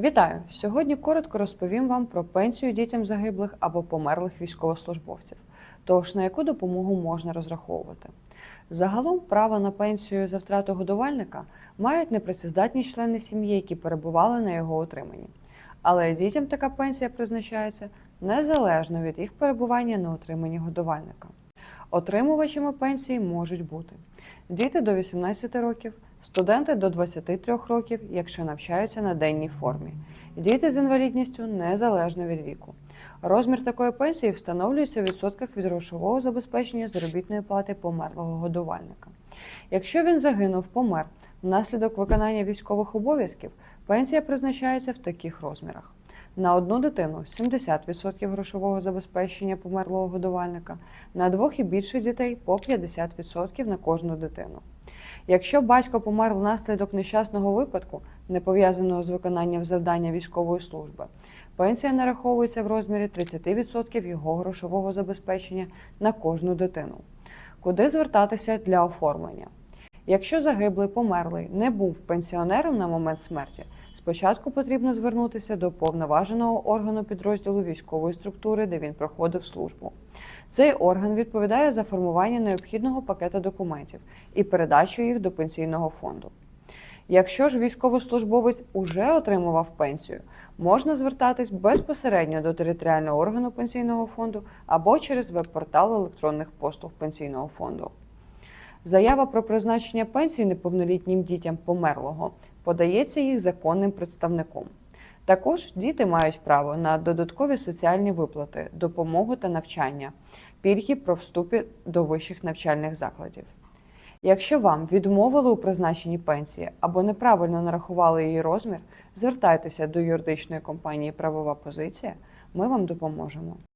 Вітаю! Сьогодні коротко розповім вам про пенсію дітям загиблих або померлих військовослужбовців. Тож на яку допомогу можна розраховувати? Загалом право на пенсію за втрату годувальника мають непрацездатні члени сім'ї, які перебували на його утриманні. Але дітям така пенсія призначається незалежно від їх перебування на утриманні годувальника. Отримувачами пенсії можуть бути діти до 18 років, студенти до 23 років, якщо навчаються на денній формі, діти з інвалідністю незалежно від віку. Розмір такої пенсії встановлюється у відсотках від грошового забезпечення заробітної плати померлого годувальника. Якщо він загинув, помер внаслідок виконання військових обов'язків, пенсія призначається в таких розмірах. На одну дитину 70% грошового забезпечення померлого годувальника, на двох і більше дітей по 50% на кожну дитину. Якщо батько помер внаслідок нещасного випадку, не пов'язаного з виконанням завдання військової служби, пенсія нараховується в розмірі 30% його грошового забезпечення на кожну дитину. Куди звертатися для оформлення? Якщо загиблий померлий не був пенсіонером на момент смерті, спочатку потрібно звернутися до повноваженого органу підрозділу військової структури, де він проходив службу. Цей орган відповідає за формування необхідного пакета документів і передачу їх до пенсійного фонду. Якщо ж військовослужбовець уже отримував пенсію, можна звертатись безпосередньо до територіального органу пенсійного фонду або через веб-портал електронних послуг пенсійного фонду. Заява про призначення пенсії неповнолітнім дітям померлого подається їх законним представником. Також діти мають право на додаткові соціальні виплати, допомогу та навчання, пільги про вступі до вищих навчальних закладів. Якщо вам відмовили у призначенні пенсії або неправильно нарахували її розмір, звертайтеся до юридичної компанії Правова позиція. Ми вам допоможемо.